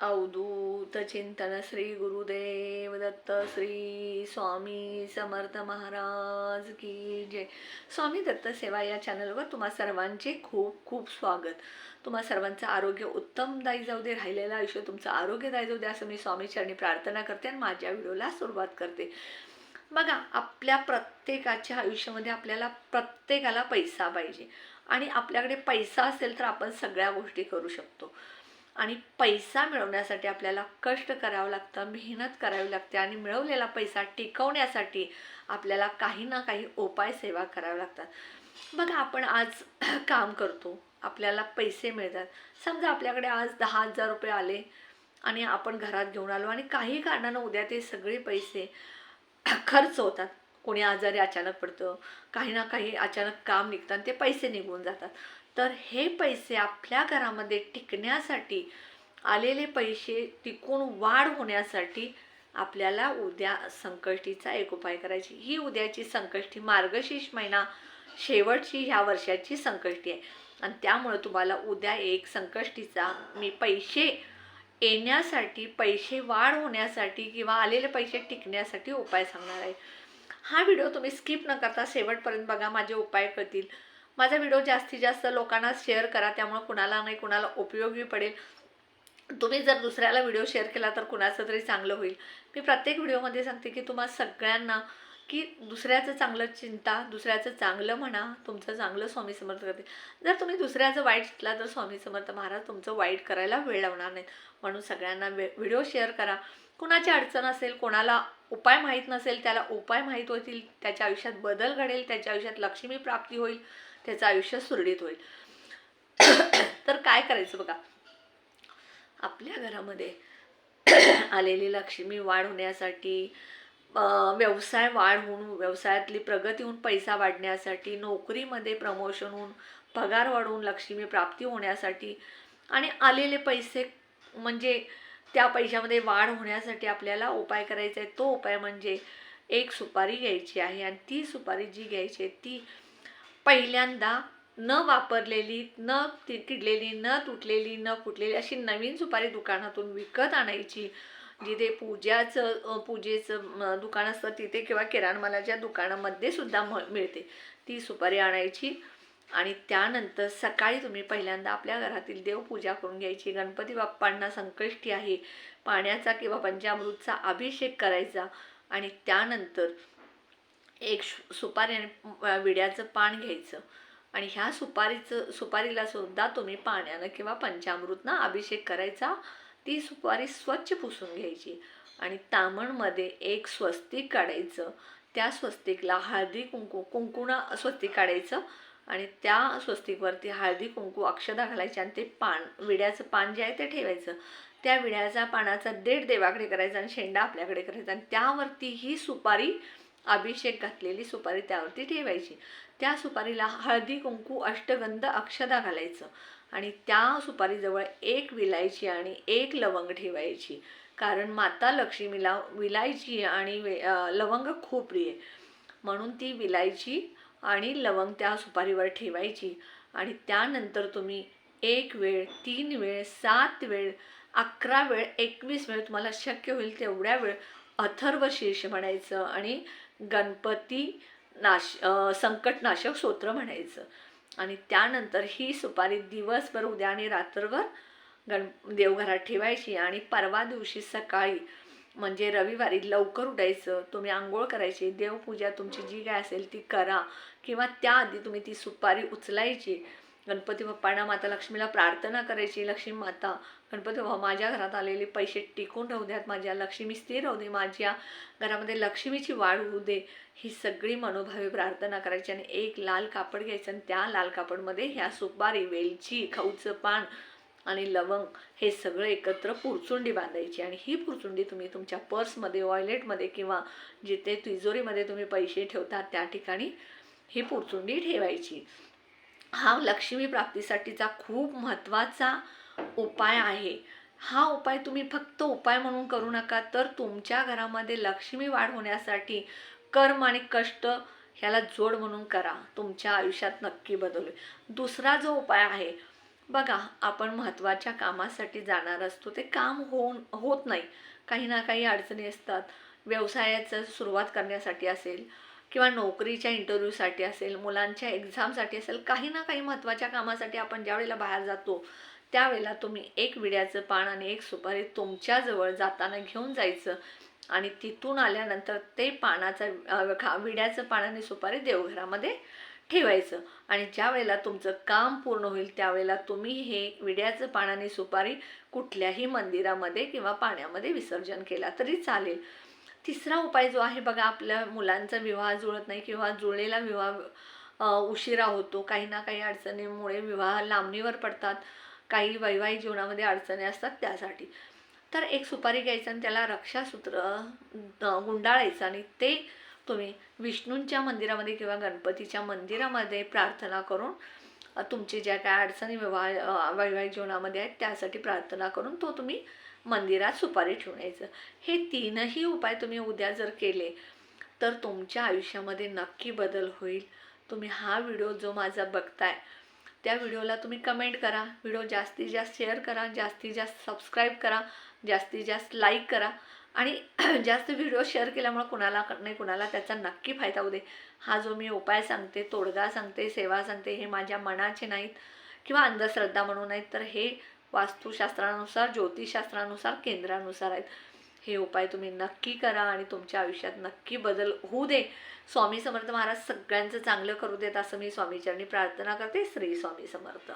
अवधूत चिंतन श्री गुरुदेव दत्त श्री स्वामी समर्थ महाराज की जय. स्वामी दत्त सेवा या चॅनलवर तुम्हा सर्वांचे खूप खूप स्वागत. तुम्हा सर्वांचं आरोग्य उत्तमदायी जाऊ दे राहिलेलं आयुष्य तुमचं आरोग्यदायी जाऊ दे असं मी स्वामी चरणी प्रार्थना करते आणि माझ्या व्हिडिओला सुरुवात करते. बघा आपल्या प्रत्येकाच्या आयुष्यामध्ये आपल्याला प्रत्येकाला पैसा पाहिजे. आणि आपल्याकडे पैसा असेल तर आपण सगळ्या गोष्टी करू शकतो. आणि पैसा मिळवण्यासाठी आपल्याला कष्ट करावं लागतं मेहनत करावी लागते आणि मिळवलेला पैसा टिकवण्यासाठी आपल्याला काही ना काही उपाय सेवा कराव्या लागतात. बघा आपण आज काम करतो आपल्याला पैसे मिळतात. समजा आपल्याकडे आज दहा हजार रुपये आले आणि आपण घरात घेऊन आलो आणि काही कारणानं उद्या ते सगळे पैसे खर्च होतात. कोणी आजारी अचानक पडतं काही ना काही अचानक काम निघतं आणि ते पैसे निघून जातात. तर हे पैसे आपल्या घरामध्ये टिकण्यासाठी आलेले पैसे टिकून वाढ होण्यासाठी आपल्याला उद्या संकष्टीचा एक उपाय करायची. ही उद्याची संकष्टी मार्गशीर्ष महिना शेवटची ह्या वर्षाची संकष्टी आहे. आणि त्यामुळं तुम्हाला उद्या एक संकष्टीचा मी पैसे येण्यासाठी पैसे वाढ होण्यासाठी किंवा आलेले पैसे टिकण्यासाठी उपाय सांगणार आहे. हा व्हिडिओ तुम्ही स्किप न करता शेवटपर्यंत बघा. माझे उपाय कळतील. माझा व्हिडिओ जास्तीत जास्त लोकांना शेअर करा त्यामुळे कुणाला नाही कुणाला उपयोगी पडेल. तुम्ही जर दुसऱ्याला व्हिडिओ शेअर केला तर कुणाचं तरी चांगलं होईल. मी प्रत्येक व्हिडिओमध्ये सांगते की तुम्हा सगळ्यांना की दुसऱ्याचं चांगलं चिंता दुसऱ्याचं चांगलं म्हणा तुमचं चांगलं स्वामी समर्थ करते. जर तुम्ही दुसऱ्याचं वाईट शिकला तर स्वामी समर्थ महाराज तुमचं वाईट करायला वेळ लावणार नाहीत. म्हणून सगळ्यांना व्हिडिओ शेअर करा. कुणाची अडचण असेल कोणाला उपाय माहीत नसेल त्याला उपाय माहीत होतील त्याच्या आयुष्यात बदल घडेल त्याच्या आयुष्यात लक्ष्मी प्राप्ती होईल त्याचं आयुष्य सुरळीत होईल. तर काय करायचं बघा? आपल्या घरामध्ये आलेली लक्ष्मी वाढ होण्यासाठी व्यवसाय वाढ होऊन व्यवसायातली प्रगती होऊन पैसा वाढण्यासाठी नोकरीमध्ये प्रमोशन होऊन पगार वाढवून लक्ष्मी प्राप्ती होण्यासाठी आणि आलेले पैसे म्हणजे त्या पैशामध्ये वाढ होण्यासाठी आपल्याला उपाय करायचा आहे. तो उपाय म्हणजे एक सुपारी घ्यायची आहे आणि ती सुपारी जी घ्यायची आहे ती पहिल्यांदा न वापरलेली न किडलेली न तुटलेली न फुटलेली अशी नवीन सुपारी दुकानातून विकत आणायची. जिथे पूजाचं पूजेचं दुकान असतं तिथे किंवा किराणमालाच्या दुकानामध्ये सुद्धा म मिळते. ती सुपारी आणायची. आणि त्यानंतर सकाळी तुम्ही पहिल्यांदा आपल्या घरातील देवपूजा करून घ्यायची. गणपती बाप्पांना संकष्टी आहे. पाण्याचा किंवा पंचामृतचा अभिषेक करायचा. आणि त्यानंतर एक सुपारी आणि विड्याचं पान घ्यायचं. आणि ह्या सुपारीचं सुपारीला सुद्धा तुम्ही पाण्यानं किंवा पंचामृतनं अभिषेक करायचा. ती सुपारी स्वच्छ पुसून घ्यायची. आणि तामणमध्ये एक स्वस्तिक काढायचं. त्या स्वस्तिकला हळदी कुंकू कुंकुणा स्वस्तिक काढायचं. आणि त्या स्वस्तिकवरती हळदी कुंकू अक्षदा घालायची आणि ते पान विड्याचं पान जे आहे ते ठेवायचं. त्या विड्याचा पानाचा देठ देवाकडे करायचा आणि शेंडा आपल्याकडे करायचा आणि त्यावरती ही सुपारी अभिषेक घातलेली सुपारी त्यावरती ठेवायची. त्या सुपारीला हळदी कुंकू अष्टगंध अक्षदा घालायचं आणि त्या सुपारीजवळ एक विलायची आणि एक लवंग ठेवायची. कारण माता लक्ष्मीला विलायची आणि वे- लवंग खूप प्रिय आहे. म्हणून ती विलायची आणि लवंग त्या सुपारीवर ठेवायची. आणि त्यानंतर तुम्ही एक वेळ तीन वेळ सात वेळ अकरा वेळ एकवीस वेळ तुम्हाला शक्य होईल तेवढ्या वेळ अथर्व शीर्ष म्हणायचं आणि गणपती नाश संकटनाशक स्तोत्र म्हणायचं. आणि त्यानंतर ही सुपारी दिवसभर उद्या आणि रात्रभर गण देवघरात ठेवायची आणि परवा दिवशी सकाळी म्हणजे रविवारी लवकर उठायचं तुम्ही आंघोळ करायची देवपूजा तुमची जी काय असेल ती करा. किंवा त्याआधी तुम्ही ती सुपारी उचलायची. गणपती बाप्पांना माता लक्ष्मीला प्रार्थना करायची लक्ष्मी माता गणपती बाबा माझ्या घरात आलेले पैसे टिकून राहू द्यात माझ्या लक्ष्मी स्थिर राहू दे माझ्या घरामध्ये लक्ष्मीची वाढ होऊ दे ही सगळी मनोभावे प्रार्थना करायची. आणि एक लाल कापड घ्यायचं आणि त्या लाल कापडमध्ये ह्या सुपारी वेलची खाऊचं पान आणि लवंग हे सगळं एकत्र पुरचुंडी बांधायची. आणि ही पुरचुंडी तुम्ही तुमच्या पर्समध्ये वॉयलेटमध्ये किंवा जिथे तिजोरीमध्ये तुम्ही पैसे ठेवता त्या ठिकाणी ही पुरचुंडी ठेवायची. हा लक्ष्मी प्राप्तीसाठीचा खूप महत्त्वाचा उपाय आहे. हा उपाय तुम्ही फक्त उपाय म्हणून करू नका तर तुमच्या घरामध्ये लक्ष्मी वाढ होण्यासाठी कर्म आणि कष्ट ह्याला जोड म्हणून करा. तुमच्या आयुष्यात नक्की बदल दुसरा जो उपाय आहे बघा आपण महत्त्वाच्या कामासाठी जाणार असतो ते काम होऊन होत नाही. काही ना काही अडचणी असतात. व्यवसायाचं सुरुवात करण्यासाठी असेल किंवा नोकरीच्या इंटरव्ह्यूसाठी असेल मुलांच्या एक्झामसाठी असेल काही ना काही महत्त्वाच्या कामासाठी आपण ज्यावेळेला बाहेर जातो त्यावेळेला तुम्ही एक विड्याचं पान आणि एक सुपारी तुमच्याजवळ जाताना घेऊन जायचं आणि तिथून आल्यानंतर ते पानाचं खा विड्याचं पान आणि सुपारी देवघरामध्ये ठेवायचं. आणि ज्या वेळेला तुमचं काम पूर्ण होईल त्यावेळेला तुम्ही हे विड्याचं पान आणि सुपारी कुठल्याही मंदिरामध्ये किंवा पाण्यामध्ये विसर्जन केला तरी चालेल. तिसरा उपाय जो आहे बघा आपल्या मुलांचा विवाह जुळत नाही किंवा जुळलेला विवाह उशिरा होतो. काही ना काही अडचणीमुळे विवाह लांबणीवर पडतात. काही वैवाहिक जीवनामध्ये अडचणी असतात त्यासाठी. तर एक सुपारी घ्यायचं आणि त्याला रक्षासूत्र गुंडाळायचं आणि ते तुम्ही विष्णूंच्या मंदिरामध्ये किंवा गणपतीच्या मंदिरामध्ये प्रार्थना करून तुमची ज्या काय अडचणी विवाह वैवाहिक जीवनामध्ये आहेत त्यासाठी प्रार्थना करून तो तुम्ही मंदिरात सुपारी ठेवून यायचं हे तीनही उपाय तुम्ही उद्या जर केले तर तुमच्या आयुष्यामध्ये नक्की बदल होईल. तुम्ही हा व्हिडिओ जो माझा बघताय त्या व्हिडिओला तुम्ही कमेंट करा. व्हिडिओ जास्तीत जास्त शेअर करा. जास्तीत जास्त सबस्क्राईब करा. जास्तीत जास्त लाईक करा. आणि जास्त व्हिडिओ शेअर केल्यामुळे कुणाला नाही कुणाला त्याचा नक्की फायदा होऊ दे. हा जो मी उपाय सांगते तोडगा सांगते सेवा सांगते हे माझ्या मनाचे नाहीत किंवा अंधश्रद्धा म्हणून आहेत तर हे वास्तुशास्त्रानुसार ज्योतिषशास्त्रानुसार केंद्रानुसार आहेत. हे उपाय तुम्ही नक्की करा आणि तुमच्या आयुष्यात नक्की बदल होऊ दे. स्वामी समर्थ महाराज सगळ्यांचं चांगलं करू देत असं मी स्वामीचरणी प्रार्थना करते. श्री स्वामी समर्थ.